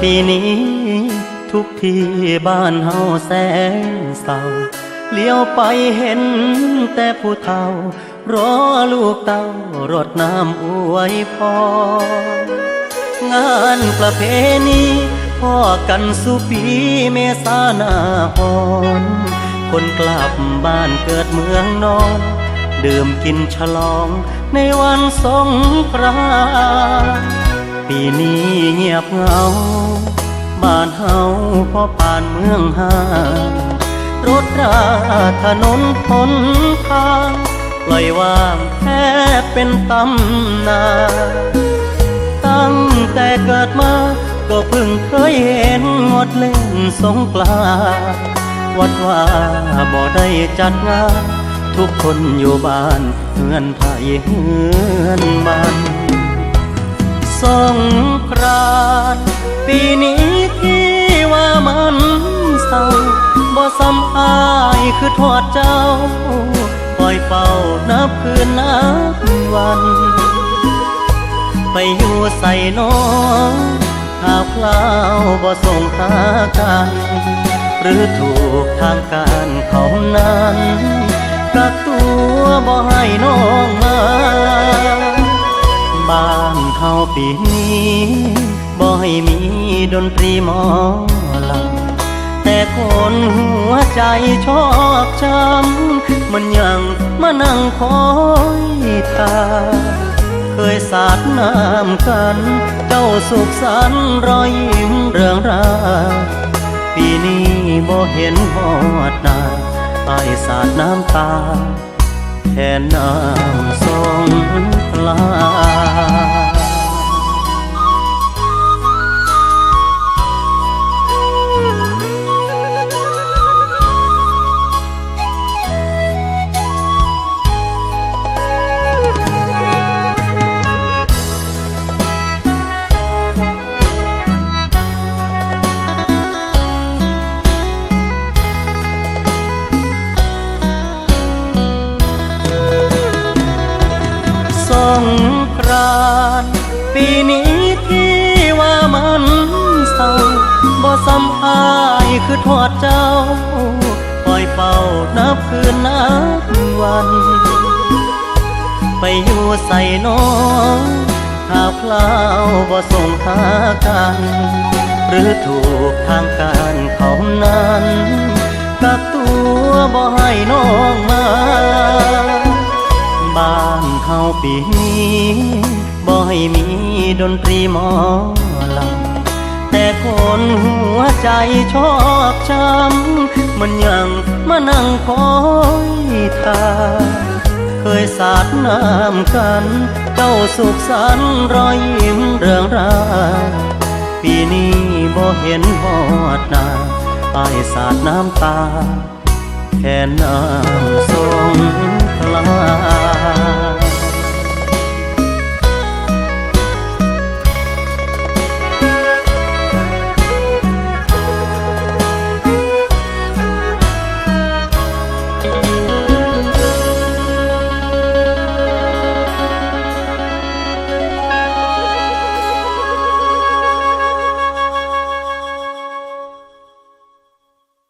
ปีนี้ ทุกที่บ้านเฮาแสนเศร้าเลี้ยวไปเห็นแต่ผู้เฒ่ารอลูกเต้ารดน้ำอวยพรงานประเพณีพ่อกันสุปีเมษาหนาหอนคนกลับบ้านเกิดเมืองนอน ดื่มกินฉลองในวันสงกรานต์ ปีนี้เงียบเหงา บ้านเฮาพอผ่านเมืองหารถราถนนทนทาง ปล่อยว่างแค่เป็นตำนา ตั้งแต่เกิดมา ก็เพิ่งเคยเห็นงดเล่นสงกราวัดว่าบ่ได้จัดงาน ทุกคนอยู่บ้านเฮือนไทยเฮือนมัน สงกรานปีนี้ที่ว่ามันเศร้าบ่สำอายคือทอดเจ้าคอยเฝ้านับคืนนับวัน ไปอยู่ใส่น้องข่าวคราวบ่ส่งหากัน หรือถูกทางการเขานั้นกักตัวบ่ให้น้องมา ปีนี้บ่ให้มีดนตรีหมอลำแต่คนหัวใจชอบช้ำมันยังมานั่งคอยทาเคยสาดน้ำกัน เจ้าสุขสันรอยยิ้มเรื่องรา ปีนี้บ่เห็นหอดนาอายสาดน้ำตาแทนน้ำสงกรา ปีนี้ที่ว่ามันเศร้าบ่สำอายคือทอดเจ้าคอยเฝ้านับคืนนับวัน ไปอยู่ใส่น้องข่าวคราวบ่ส่งหากัน หรือถูกทางการเขานั้นกักตัวบ่ให้น้องมา บ้าน ปีนี้บ่ให้มีดนตรีหมอลำแต่คนหัวใจชอบช้ำมันยังมานั่งคอยทาเคยสาดน้ำกัน เจ้าสุขสันรอยยิ้มเรื่องราปีนี้บ่เห็นหอดนาอายสาดน้ำตาแค่น้ำสงกรานต์